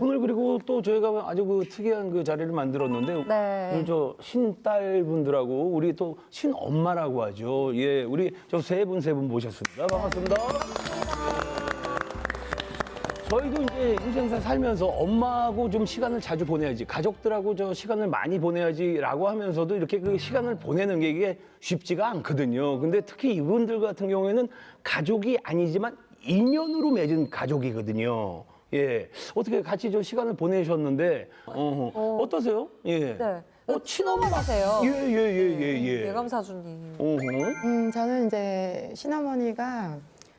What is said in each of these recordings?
오늘 그리고 또 저희가 아주 그 특이한 그 자리를 만들었는데 네. 오늘 저 신딸 분들하고 우리 또 신엄마라고 하죠. 예, 우리 저 세 분 세 분 모셨습니다. 반갑습니다. 저희도 이제 인생사 살면서 엄마하고 좀 시간을 자주 보내야지, 가족들하고 저 시간을 많이 보내야지라고 하면서도 이렇게 그 시간을 보내는 게 이게 쉽지가 않거든요. 근데 특히 이분들 같은 경우에는 가족이 아니지만 인연으로 맺은 가족이거든요. 예. 어떻게 같이 저 시간을 보내셨는데, 어, 어. 어 떠세요? 예. 네. 어, 친엄마. 세요 예, 예, 예, 예, 예. 예감 사주님. 어허. 음, 저는 이제 신어머니가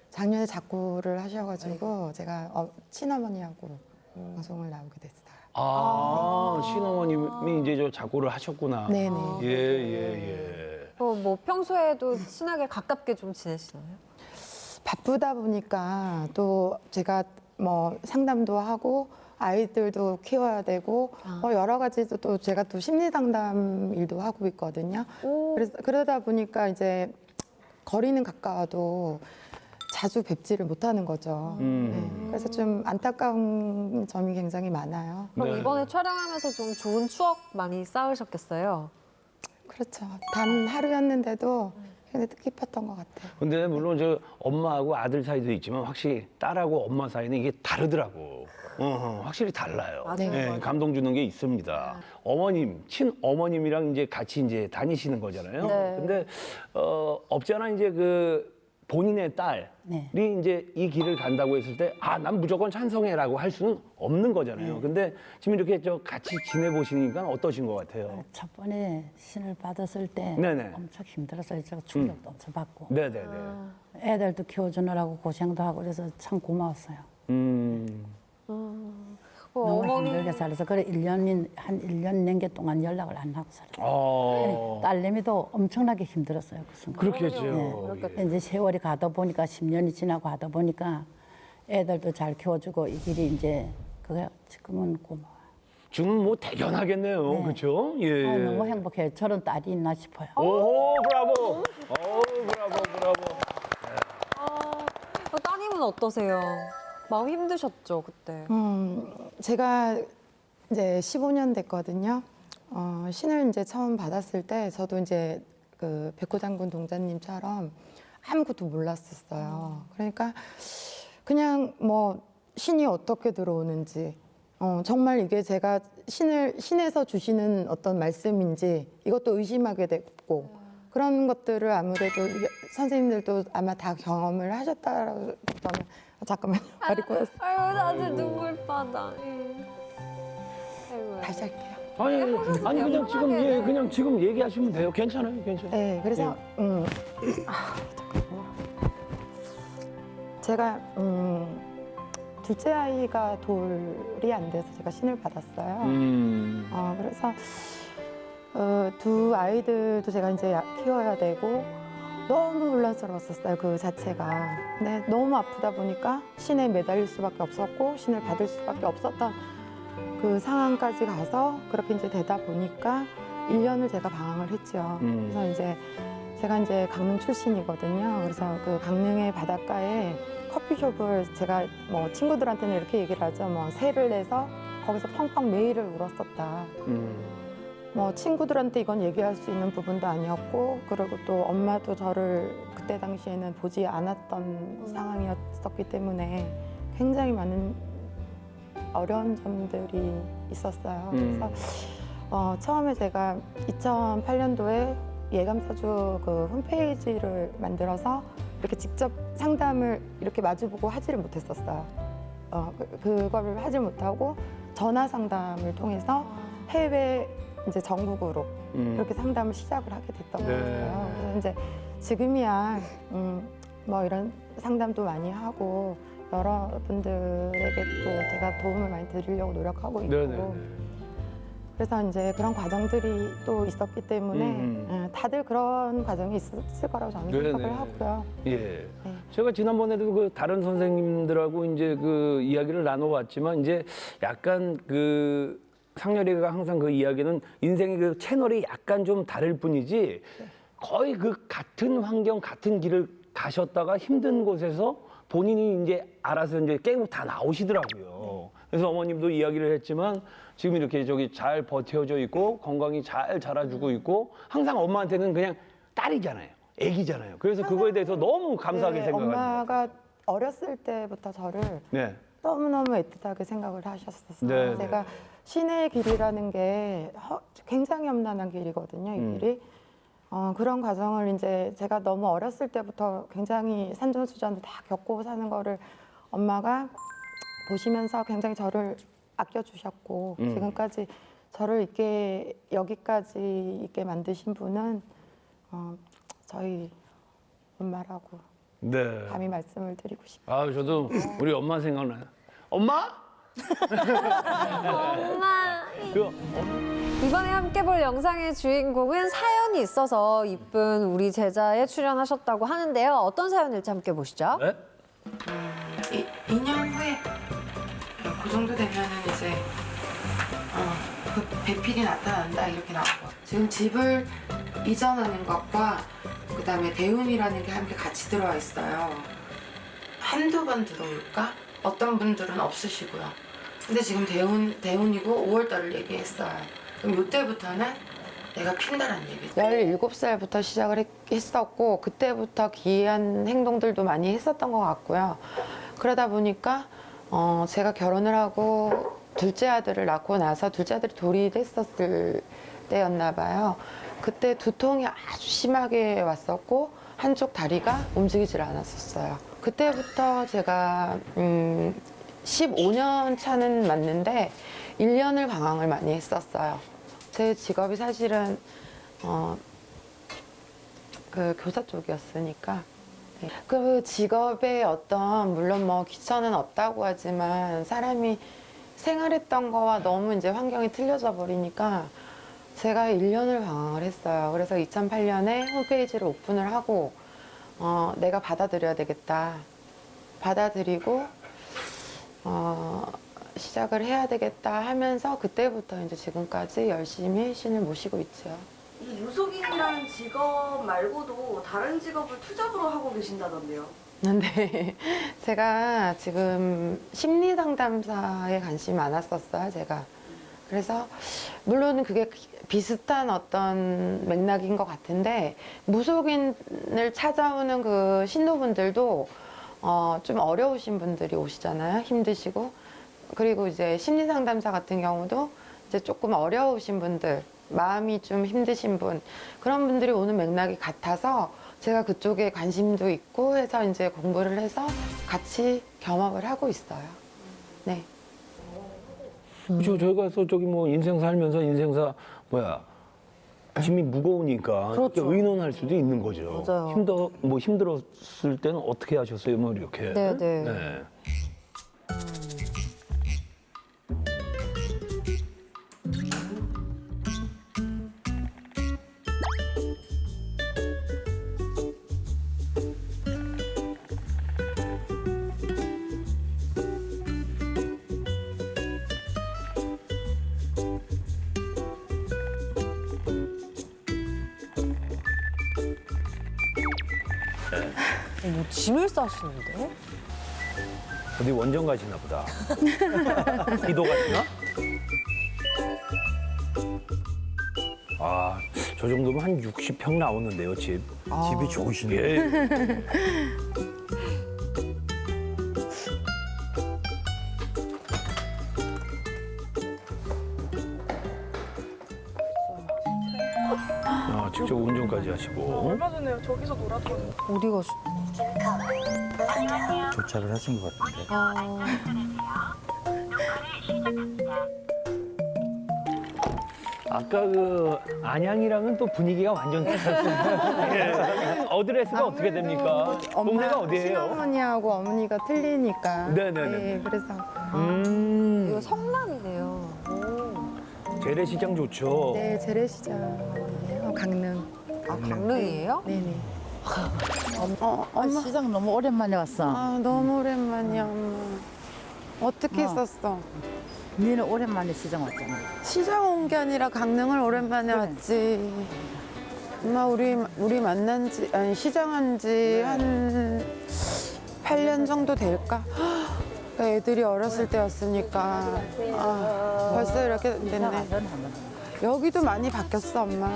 작년에 작고를 하셔가지고 제가 어, 친어머니하고 방송을 나오게 됐어요. 아, 신어머님이 이제 저 작고를 하셨구나. 네네. 예, 예, 예. 어, 뭐 평소에도 친하게 가깝게 좀 지내시나요? 바쁘다 보니까 또 제가 뭐 상담도 하고 아이들도 키워야 되고 뭐 여러 가지도 또 제가 또 심리 상담 일도 하고 있거든요. 오. 그래서 그러다 보니까 이제 거리는 가까워도 자주 뵙지를 못하는 거죠. 음. 네, 그래서 좀 안타까운 점이 굉장히 많아요. 그럼 네. 이번에 촬영하면서 좀 좋은 추억 많이 쌓으셨겠어요? 그렇죠. 단 하루였는데도 굉장히 뜻깊었던 것 같아요. 근데 물론 저 엄마하고 아들 사이도 있지만 확실히 딸하고 엄마 사이는 이게 다르더라고. 어, 확실히 달라요. 맞아요, 네. 예, 맞아요. 감동 주는 게 있습니다. 어머님, 친어머님이랑 이제 같이 이제 다니시는 거잖아요. 네. 근데 어, 없잖아 이제 그 본인의 딸이 네. 이제 이 길을 간다고 했을 때 아, 난 무조건 찬성해라고 할 수는 없는 네. 거잖아요. 근데 지금 이렇게 저 같이 지내 보시니까 어떠신 것 같아요? 첫 번에 신을 받았을 때 네네. 엄청 힘들었어요. 제가 충격도 엄청 받고 네, 네, 네. 아. 애들도 키워주느라고 고생도 하고 그래서 참 고마웠어요. 음. 어, 너무 힘들게 살아서 그래 일년인한 일 년 넘게 동안 연락을 안 하고 살았어요. 어. 딸내미도 엄청나게 힘들었어요. 그 순간. 그렇겠죠. 그렇겠다. 이제 세월이 가다 보니까 10년이 지나고 하다 보니까 애들도 잘 키워주고 이 길이 이제 그게 지금은 고마워요. 지금 뭐 대견하겠네요. 네. 그렇죠? 예. 어, 너무 행복해요. 저런 딸이 있나 싶어요. 오, 브라보. 오, 브라보, 브라보. 어, 따님은 어떠세요? 마음 힘드셨죠 그때? 음, 제가 이제 15년 됐거든요. 어, 신을 이제 처음 받았을 때 저도 이제 그 백호 장군 동자님처럼 아무것도 몰랐었어요. 그러니까 그냥 뭐 신이 어떻게 들어오는지, 어, 정말 이게 제가 신을 신에서 주시는 어떤 말씀인지 이것도 의심하게 됐고 그런 것들을 아무래도 선생님들도 아마 다 경험을 하셨다라고 저는 잠깐만요 말이 꼬였어. 아유 아주 눈물 바다. 아이고. 다시 할게요. 아니, 아니 그냥 지금 예, 그냥 지금 얘기하시면 돼요. 괜찮아요, 괜찮아요. 네, 그래서 음, 아, 잠깐만요. 제가 음, 둘째 아이가 돌이 안 돼서 제가 신을 받았어요. 음. 어, 그래서 어, 두 아이들도 제가 이제 야- 키워야 되고 너무 혼란스러웠었어요 그 자체가. 근데 너무 아프다 보니까 신에 매달릴 수밖에 없었고 신을 받을 수밖에 없었던 그 상황까지 가서 그렇게 이제 되다 보니까 1년을 제가 방황을 했죠. 음. 그래서 이제 제가 이제 강릉 출신이거든요. 그래서 그 강릉의 바닷가에 커피숍을 제가 뭐 친구들한테는 이렇게 얘기를 하죠. 뭐 세를 내서 거기서 펑펑 매일을 울었었다. 음. 뭐 친구들한테 이건 얘기할 수 있는 부분도 아니었고 그리고 또 엄마도 저를 그때 당시에는 보지 않았던 상황이었었기 때문에 굉장히 많은 어려운 점들이 있었어요. 음. 그래서 어, 처음에 제가 2008년도에 예감사주 그 홈페이지를 만들어서 이렇게 직접 상담을 이렇게 마주보고 하지를 못했었어요. 어, 그, 그거를 하지 못하고 전화 상담을 통해서 해외 이제 전국으로 음. 이렇게 상담을 시작을 하게 됐던 네. 거예요. 그래서 이제 지금이야 음, 뭐 이런 상담도 많이 하고 여러분들에게 또 제가 도움을 많이 드리려고 노력하고 있고 네네. 그래서 이제 그런 과정들이 또 있었기 때문에 음, 예, 다들 그런 과정이 있었을 거라고 저는 네네. 생각을 하고요. 예. 네. 제가 지난번에도 그 다른 선생님들하고 이제 그 이야기를 나눠봤지만 이제 약간 그 상렬이가 항상 그 이야기는 인생의 그 채널이 약간 좀 다를 뿐이지 거의 그 같은 환경 같은 길을 가셨다가 힘든 곳에서 본인이 이제 알아서 이제 깨고 다 나오시더라고요. 그래서 어머님도 이야기를 했지만 지금 이렇게 저기 잘 버텨져 있고 건강히 잘 자라주고 있고 항상 엄마한테는 그냥 딸이잖아요. 애기잖아요. 그래서 그거에 대해서 너무 감사하게 네, 생각하는 거예요. 엄마가 어렸을 때부터 저를 네. 너무너무 애틋하게 생각을 하셨었어요. 네, 제가 신의 길이라는 게 허- 굉장히 험난한 길이거든요, 이 음. 길이. 어, 그런 과정을 이제 제가 너무 어렸을 때부터 굉장히 산전수전을 다 겪고 사는 거를 엄마가 보시면서 굉장히 저를 아껴주셨고 음. 지금까지 저를 있게 여기까지 있게 만드신 분은 어, 저희 엄마라고 네. 감히 말씀을 드리고 싶어요. 아, 저도 우리 엄마 생각나요. 엄마? 엄마. 그 이번에 함께 볼 영상의 주인공은 사연이 있어서 이쁜 우리 제자에 출연하셨다고 하는데요. 어떤 사연일지 함께 보시죠. 네? 이, 2년 후에 그 정도 되면은 이제 어, 그 배필이 나타난다 이렇게 나오고 지금 집을 이전하는 것과 그 다음에 대운이라는 게 함께 같이 들어와 있어요. 한두 번 들어올까? 어떤 분들은 없으시고요. 근데 지금 대운 대운이고 5월 달을 얘기했어요. 그럼 이때부터는 내가 핀다라는 얘기죠. 17살부터 시작을 했, 했었고 그때부터 기이한 행동들도 많이 했었던 것 같고요. 그러다 보니까 어, 제가 결혼을 하고 둘째 아들을 낳고 나서 둘째 아들이 돌이 됐었을 때였나 봐요. 그때 두통이 아주 심하게 왔었고 한쪽 다리가 움직이질 않았었어요. 그때부터 제가 음, 15년 차는 맞는데 1년을 방황을 많이 했었어요. 제 직업이 사실은 어, 그 교사 쪽이었으니까 네. 그 직업에 어떤 물론 뭐 기천은 없다고 하지만 사람이 생활했던 거와 너무 이제 환경이 틀려져 버리니까 제가 1년을 방황을 했어요. 그래서 2008년에 홈페이지를 오픈을 하고 어, 내가 받아들여야 되겠다. 받아들이고 어, 시작을 해야 되겠다 하면서 그때부터 이제 지금까지 열심히 신을 모시고 있죠. 이 유속인이라는 직업 말고도 다른 직업을 투잡으로 하고 계신다던데요. 근데 제가 지금 심리 상담사에 관심이 많았었어요, 제가. 그래서 물론 그게 비슷한 어떤 맥락인 것 같은데 무속인을 찾아오는 그 신도분들도 어, 좀 어려우신 분들이 오시잖아요, 힘드시고 그리고 이제 심리 상담사 같은 경우도 이제 조금 어려우신 분들, 마음이 좀 힘드신 분 그런 분들이 오는 맥락이 같아서 제가 그쪽에 관심도 있고 해서 이제 공부를 해서 같이 겸업을 하고 있어요. 네. 그렇죠. 저희가 저기 뭐 인생 살면서 인생사 뭐야 짐이 무거우니까 그렇죠. 의논할 수도 있는 거죠. 맞아요. 힘들 뭐 힘들었을 때는 어떻게 하셨어요? 뭐 이렇게. 네, 네. 네. 뭐 짐을 싸시는데? 어디 원정 가시나 보다. 기도 가시나? 아, 저 정도면 한 60평 나오는데요, 집. 집이 좋으시네. 예. 운전까지 하시고. 얼마 전에 저기서 놀았거든요. 어디 가시? 도착을 하신 것 같은데. 아까 그 안양이랑은 또 분위기가 완전 다르습니다. 예. 어드레스가 어떻게 됩니까? 동네가 어디예요? 친어머니하고 어머니가 틀리니까. 네네네. 네, 그래서 음, 이거 성남이네요. 오. 재래시장 좋죠. 네 재래시장이에요, 강릉. 아, 강릉이에요? 네네. 어, 엄마 시장 너무 오랜만에 왔어. 아 너무 오랜만이야, 엄마. 어떻게 어. 했었어? 니는 오랜만에 시장 왔잖아. 시장 온 게 아니라 강릉을 오랜만에 왔지. 엄마 우리 우리 만난 지 아니 시장한 지 한 8년 정도 될까? 애들이 어렸을 때였으니까 아, 벌써 이렇게 됐네. 여기도 많이 바뀌었어, 엄마.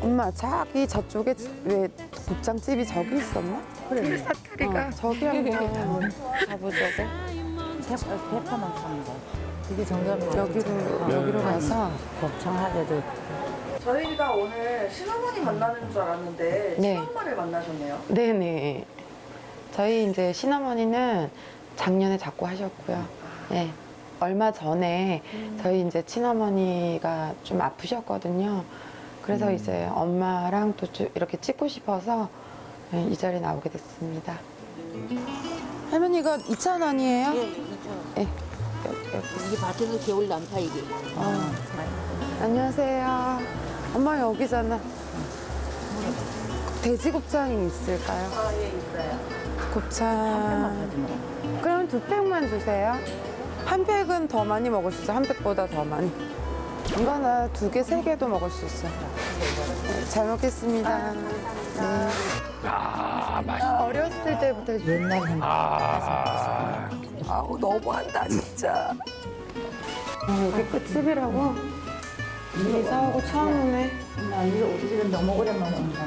엄마, 저기 저쪽에 왜 곱창집이 저기 있었나? 그래. 사투리가 저기 한번 가보자고. 대파만 파는 거. 이게 정답이야. 여기로 여기로 가서 곱창하게도 저희가 오늘 신어머니 만나는 줄 알았는데 네. 친엄마를 만나셨네요. 네네. 저희 이제 시어머니는 작년에 자꾸 하셨고요. 네. 얼마 전에 저희 이제 친어머니가 좀 아프셨거든요. 그래서 이제 엄마랑 또 주- 이렇게 찍고 싶어서 네, 이 자리에 나오게 됐습니다. 할머니가 2,000원이에요? 네. 이게 밭에서 겨울 남파 이게. 어. 안녕하세요. 엄마 여기잖아. 돼지 곱창이 있을까요? 아, 예, 있어요. 곱창. 그럼 두 팩만 주세요. 한 팩은 더 많이 먹을 수 있어. 한 팩보다 더 많이. 이거 나두 개, 세 개도 먹을 수 있어. 네, 잘 먹겠습니다. 네. 아, 맛있다. 어렸을 때부터 해주 옛날 행 아, 아우 너무한다 진짜. 어, 이게 끝집이라고? 이사하고 처음 오네. 나 이거 우리 집에 너무 오랜만에 온다.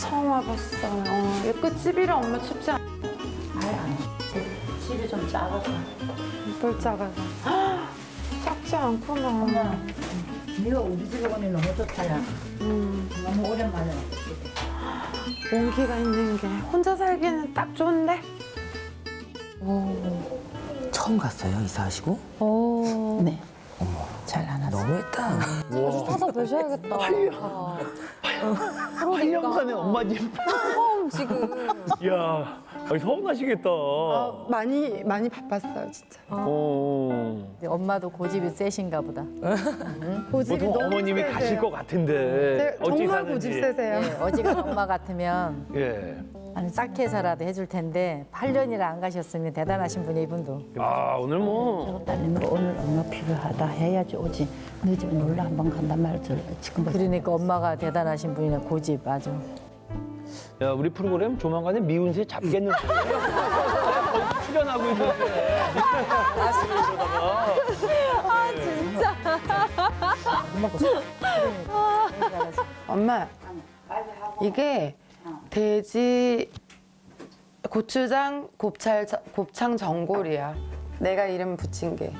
처음 와봤어요. 어, 이게 끝집이라 엄마 춥지 않아? 아예 안 해. 집이 좀 작아서. 볼 작아서. 헉, 작지 않구나. 네가 우리 집에 오니 너무 좋다야. 음, 너무 오랜만에 왔어. 온기가 있는 게 혼자 살기에는 딱 좋은데? 처음 갔어요 이사하시고? 오. 네. 잘안 왔어. 너무했다. 자주 찾아뵈셔야겠다. 아. 그러니까. 8년간의 엄마 집. 지금. 이야, 아니, 서운하시겠다. 아, 많이 많이 바빴어요 진짜. 어. 엄마도 고집이 세신가 보다. 고집이 보통 너무 어머님이 세세요. 가실 것 같은데. 네, 어찌 정말 사는지. 고집 세세요. 예, 어지간 엄마 같으면 예. 아니 싹해서라도 해줄 텐데 8년이나 안 가셨으면 대단하신 분이 이분도. 아, 오늘 뭐. 딸내미 오늘 엄마 필요하다 해야지 오지. 너 집에 놀러 한번 간단 말이야. 지금 그러니까 엄마가 대단하신 분이네 고집 아주. 야, 우리 프로그램 조만간에 미운 새 잡겠는데. 거기 출연하고 있는데. 엄마 이게 돼지 고추장 곱찰 곱창 전골이야. 내가 이름 붙인 게.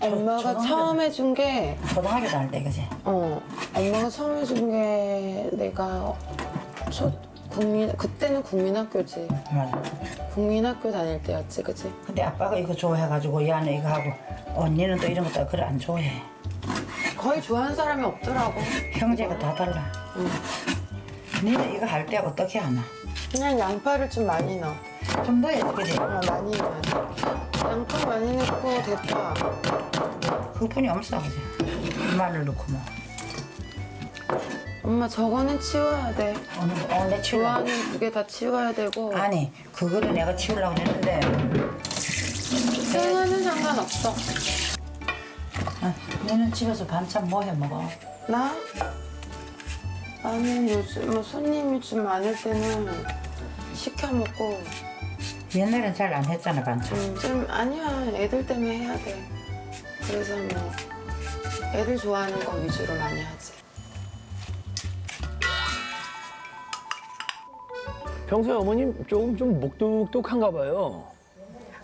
엄마가 처음 해준 게 초등학교 다닐 때 그지? 어, 엄마가 처음 해준 게 내가 초 국민 그때는 국민학교지. 맞아. 국민학교 다닐 때였지, 그지? 근데 아빠가 이거 좋아해가지고 이 안에 이거 하고 언니는 또 이런 것도 그래 안 좋아해. 거의 좋아하는 사람이 없더라고. 형제가 다 달라. 니는 이거 할 때 어떻게 하나? 그냥 양파를 좀 많이 넣어. 좀 넣어야지 그지? 어, 많이 넣어. 양파 많이 넣고 대파. 그뿐이 없어 그지? 마늘 넣고 뭐. 엄마 저거는 치워야 돼. 오늘 오늘 치우려. 좋아하는 두 개 다 치워야 되고. 아니 그거를 내가 치우려고 했는데 생화는 상관없어. 아, 너는 집에서 반찬 뭐 해 먹어? 나? 나는 요즘 뭐 손님이 좀 많을 때는 시켜 먹고 옛날엔 잘 안 했잖아 반찬. 음, 좀 아니야 애들 때문에 해야 돼. 그래서 뭐 애들 좋아하는 거 위주로 많이 하지. 평소에 어머님 조금 좀 목뚝뚝한가 봐요.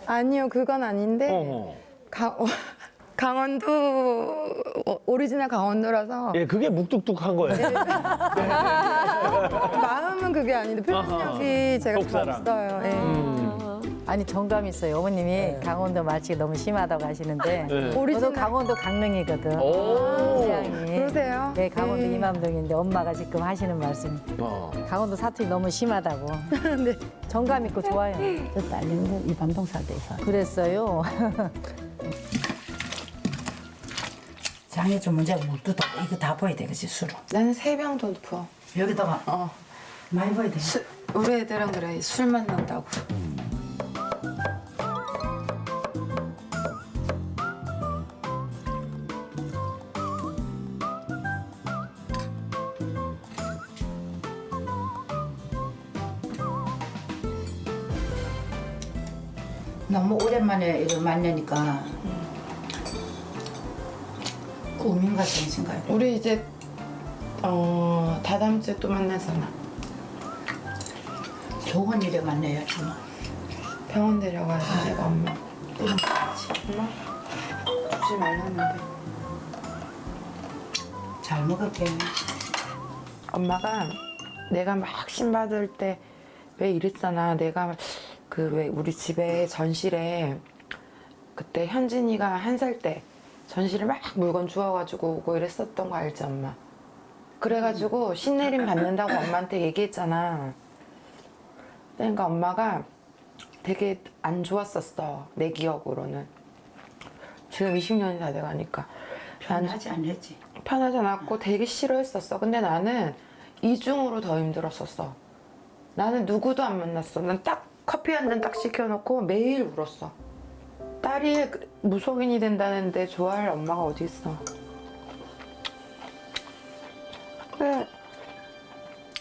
아니요 그건 아닌데. 강, 어, 강원도 어, 오리지널 강원도라서 예, 그게 묵뚝뚝한 거예요. 마음은 그게 아닌데 표현력이 제가 좀 속사람. 없어요. 예. 음. 아니 정감 있어요. 어머님이 강원도 말치가 너무 심하다고 하시는데 네. 저도 오리지널 강원도 강릉이거든. 오. 고향이. 그러세요? 네 강원도 네. 이맘동인데 엄마가 지금 하시는 말씀. 어. 강원도 사투리 너무 심하다고. 네. 정감 있고 좋아요. 저 딸내미는 이 밤동 살때 있어. 그랬어요. 장에 좀 문제가 물두다 이거 다 보여야 돼 그지 술로. 나는 세 병 더 부어. 여기다가 어. 많이 보여야 돼. 술, 우리 애들은 그래 술 만 난다고. 너무 오랜만에 이걸 만나니까 꿈인가 정신가요? 우리 이제 어 다다음 주에 또 만나잖아. 좋은 일에 만나야지 뭐. 병원 데려가야 돼, 내가 엄마. 엄마? 죽지 말라는데. 잘 먹을게. 엄마가 내가 막 신받을 때 왜 이랬잖아. 내가 그 왜 우리 집에 전실에 그때 현진이가 한 살 때 전실에 막 물건 주워가지고 오고 이랬었던 거 알지 엄마? 그래가지고 신내림 받는다고 엄마한테 얘기했잖아. 그러니까 엄마가 되게 안 좋았었어. 내 기억으로는. 지금 20년이 다 돼가니까. 안 편하지 않았지. 편하지 않았고 되게 싫어했었어. 근데 나는 이중으로 더 힘들었었어. 나는 누구도 안 만났어. 난 딱 커피 한 잔 딱 시켜놓고 매일 울었어. 딸이 그 무속인이 된다는데 좋아할 엄마가 어디 있어. 근데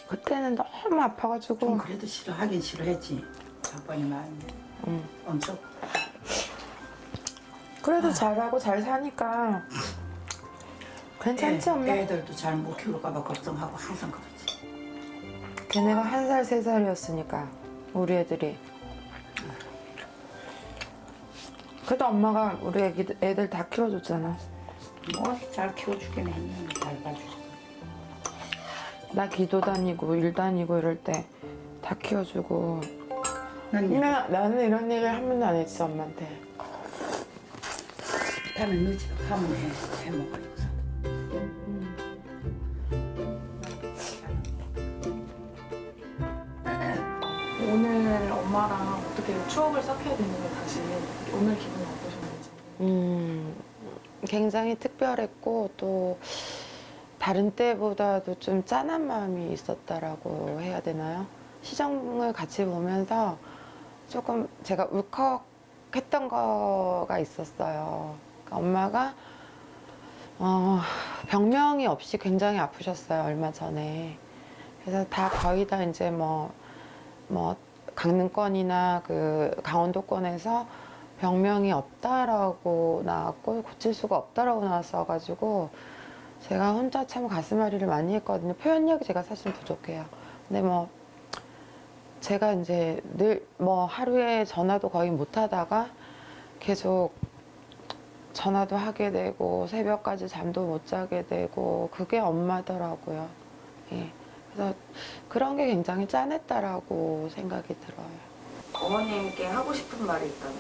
그때는 너무 아파가지고 좀 그래도 싫어하긴 싫어했지. 아빠의 마음이 응. 엄청 그래도 잘하고 잘 사니까 괜찮지 엄마? 애, 애들도 잘 못 키울까봐 걱정하고 항상 그러지. 걔네가 한 살, 세 살이었으니까 우리 애들이. 그래도 엄마가 우리 애기, 애들 다 키워줬잖아. 뭐 잘 키워주긴 했는데 잘 봐주지. 나 기도 다니고 일 다니고 이럴 때 다 키워주고. 난 근데 나는 이런 얘기를 한 번도 안 했어 엄마한테. 나는 너 집에 가면 해. 해 먹으 엄마랑 어떻게 추억을 쌓게 되는데 다시 오늘 기분이 어떠셨는지. 음, 굉장히 특별했고 또 다른 때보다도 좀 짠한 마음이 있었다라고 해야 되나요? 시정을 같이 보면서 조금 제가 울컥했던 거가 있었어요. 그러니까 엄마가 어, 병명이 없이 굉장히 아프셨어요 얼마 전에. 그래서 다 거의 다 이제 뭐 뭐 강릉권이나 그 강원도권에서 병명이 없다라고 나왔고 고칠 수가 없다라고 나왔어가지고 제가 혼자 참 가슴앓이를 많이 했거든요. 표현력이 제가 사실 부족해요. 근데 뭐 제가 이제 늘 뭐 하루에 전화도 거의 못 하다가 계속 전화도 하게 되고 새벽까지 잠도 못 자게 되고 그게 엄마더라고요. 예. 그래서 그런 게 굉장히 짠했다라고 생각이 들어요. 어머님께 하고 싶은 말이 있다면?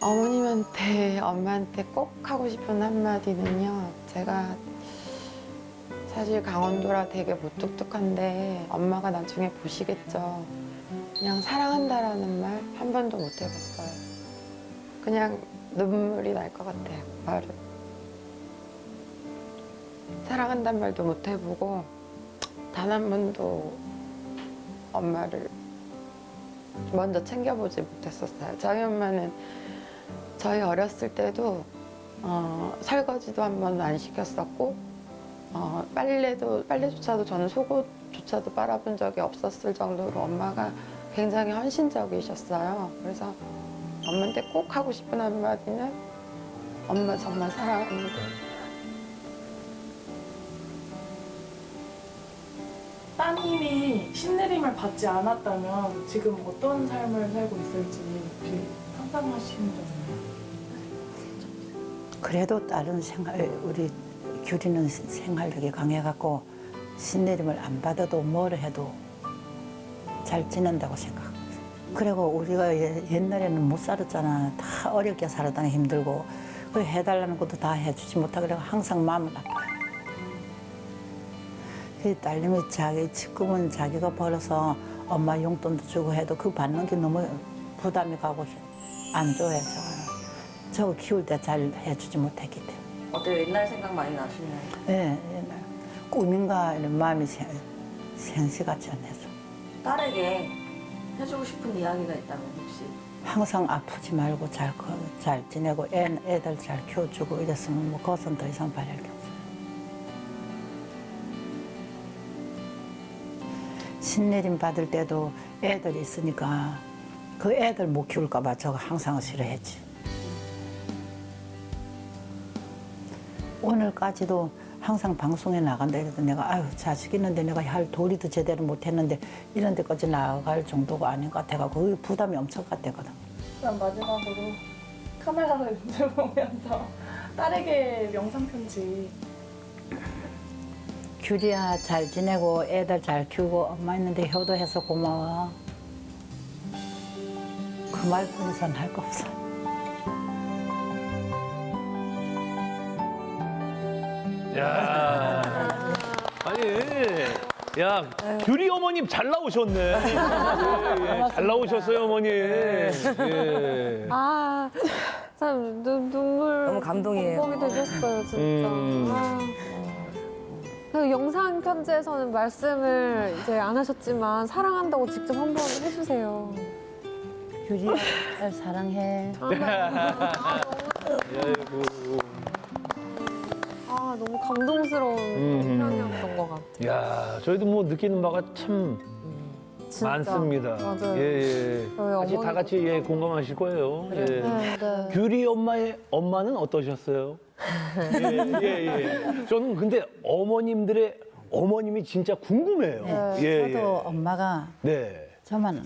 어머님한테, 엄마한테 꼭 하고 싶은 한마디는요. 제가 사실 강원도라 되게 무뚝뚝한데 엄마가 나중에 보시겠죠. 그냥 사랑한다라는 말 한 번도 못 해봤어요. 그냥 눈물이 날 것 같아요, 말을. 사랑한다는 말도 못 해보고 단 한 번도 엄마를 먼저 챙겨보지 못했었어요. 저희 엄마는 저희 어렸을 때도 어, 설거지도 한 번도 안 시켰었고 어, 빨래도 빨래조차도 저는 속옷조차도 빨아본 적이 없었을 정도로 엄마가 굉장히 헌신적이셨어요. 그래서 엄마한테 꼭 하고 싶은 한마디는 엄마 정말 사랑합니다. 따님이 신내림을 받지 않았다면 지금 어떤 삶을 살고 있을지 상상하시는 적 있나요? 그래도 다른 생활 우리 규리는 생활력이 강해갖고 신내림을 안 받아도 뭘 해도 잘 지낸다고 생각. 그리고 우리가 예- 옛날에는 못 살았잖아. 다 어렵게 살았다니 힘들고 그 해달라는 것도 다 해주지 못하고 항상 마음은 아파요. 그 딸님이 자기 지금은 자기가 벌어서 엄마 용돈도 주고 해도 그 받는 게 너무 부담이 가고 안 좋아해서 저거 키울 때 잘 해주지 못했기 때문에. 어때요? 옛날 생각 많이 나시나요? 네, 옛날 꿈인가 이런 마음이 생- 생시같이 안 해서 딸에게 해주고 싶은 이야기가 있다면 혹시? 항상 아프지 말고 잘, 커- 잘 지내고 애, 애들 잘 키워주고 이랬으면 뭐 그것은 더 이상 바랄 게 없어요. 신내림 받을 때도 애들 있으니까 그 애들 못 키울까 봐 저거 항상 싫어했지. 오늘까지도 항상 방송에 나간다 해도 내가 아유 자식 있는데 내가 할 도리도 제대로 못했는데 이런 데까지 나갈 정도가 아닌 것 같아가지고 그게 부담이 엄청 갔대거든. 그럼 마지막으로 카메라를 이제 보면서 딸에게 영상 편지 규리야 잘 지내고 애들 잘 키우고 엄마 있는데 효도해서 고마워. 그 말뿐이선 할 거 없어. 야. 아니, 야, 규리 어머님 잘 나오셨네. 예, 예, 잘 나오셨어요, 어머님. 예. 아, 참 눈, 눈물 너무 감동이에요. 뽕이 되셨어요, 진짜. 음. 아. 그 영상 편지에서는 말씀을 이제 안 하셨지만 사랑한다고 직접 한 번 해주세요. 규리야 날 사랑해. 아이고. 아, 너무 감동스러운 음. 표현이었던 것 같아요. 야, 저희도 뭐 느끼는 바가 참 진짜. 많습니다. 맞아요. 예, 예. 저희 같이 다 어머니도 같이 예, 공감하실 거예요. 예. 네, 네. 규리 엄마의 엄마는 어떠셨어요? 예, 예, 예. 저는 근데 어머님들의 어머님이 진짜 궁금해요. 네. 예, 저도 예. 엄마가 네. 저만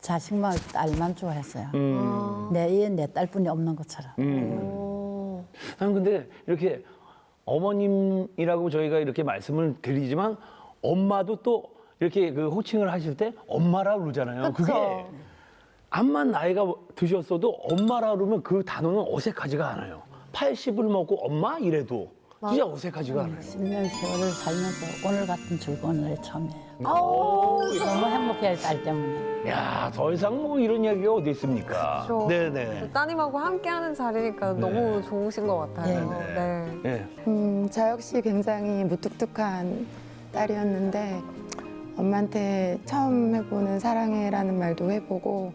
자식만 딸만 좋아했어요. 음. 내애내 딸뿐이 없는 것처럼. 음. 오. 저는 근데 이렇게 어머님이라고 저희가 이렇게 말씀을 드리지만 엄마도 또 이렇게 그 호칭을 하실 때 엄마라 그러잖아요. 그게 암만 나이가 드셨어도 엄마라 그러면 그 단어는 어색하지가 않아요. 80을 먹고 엄마 이래도 진짜 어색하지가 않아요. 10년 세월을 살면서 오늘 같은 날이 처음이에요. 오, 너무 행복해요, 딸 때문에. 야, 더 이상 뭐 이런 이야기가 어디 있습니까? 그렇죠. 네네. 따님하고 함께하는 자리니까 너무 좋으신 것 같아요. 네. 네. 음, 저 역시 굉장히 무뚝뚝한 딸이었는데 엄마한테 처음 해보는 사랑해라는 말도 해보고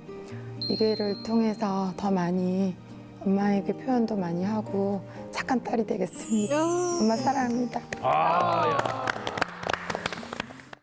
이 기회를 통해서 더 많이 엄마에게 표현도 많이 하고 착한 딸이 되겠습니다. 엄마 사랑합니다. 아, 야.